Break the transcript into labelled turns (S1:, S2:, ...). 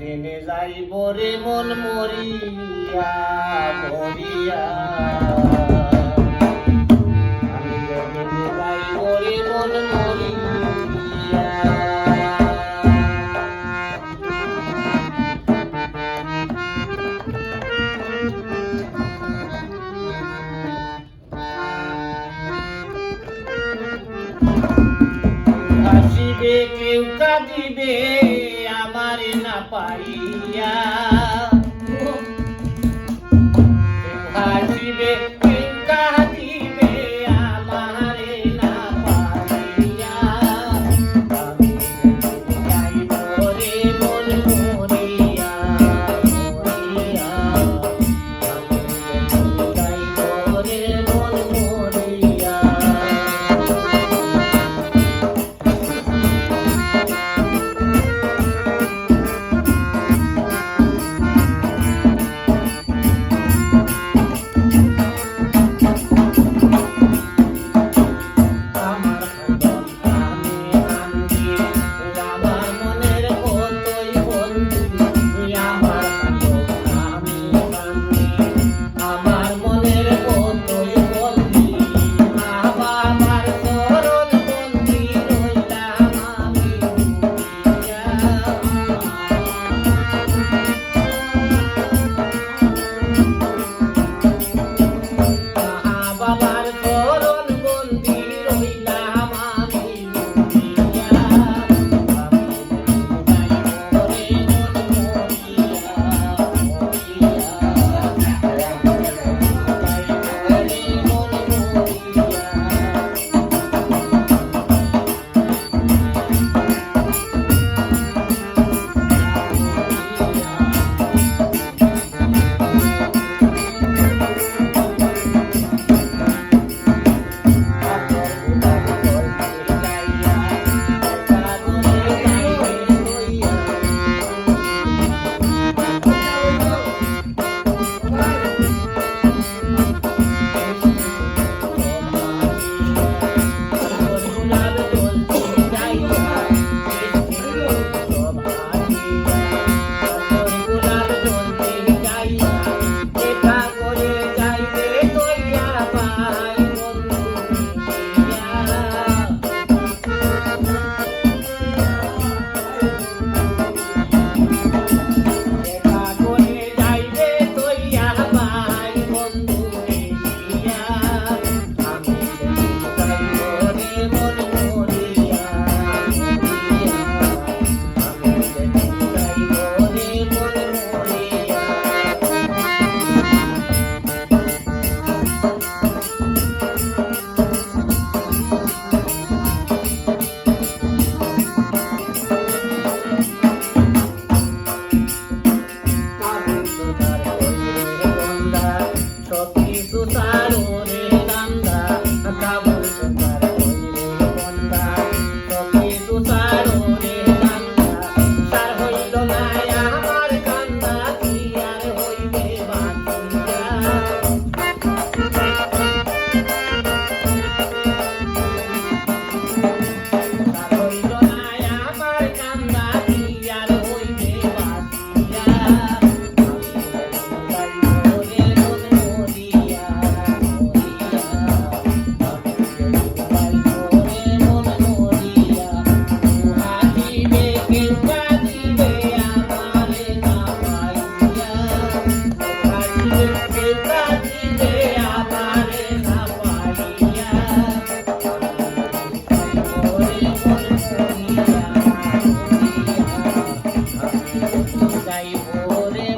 S1: দিনে যাইব রে মন মরিয়া মরিয়া। আমি মন কেউ কাঁদিবে yeah গাইব রে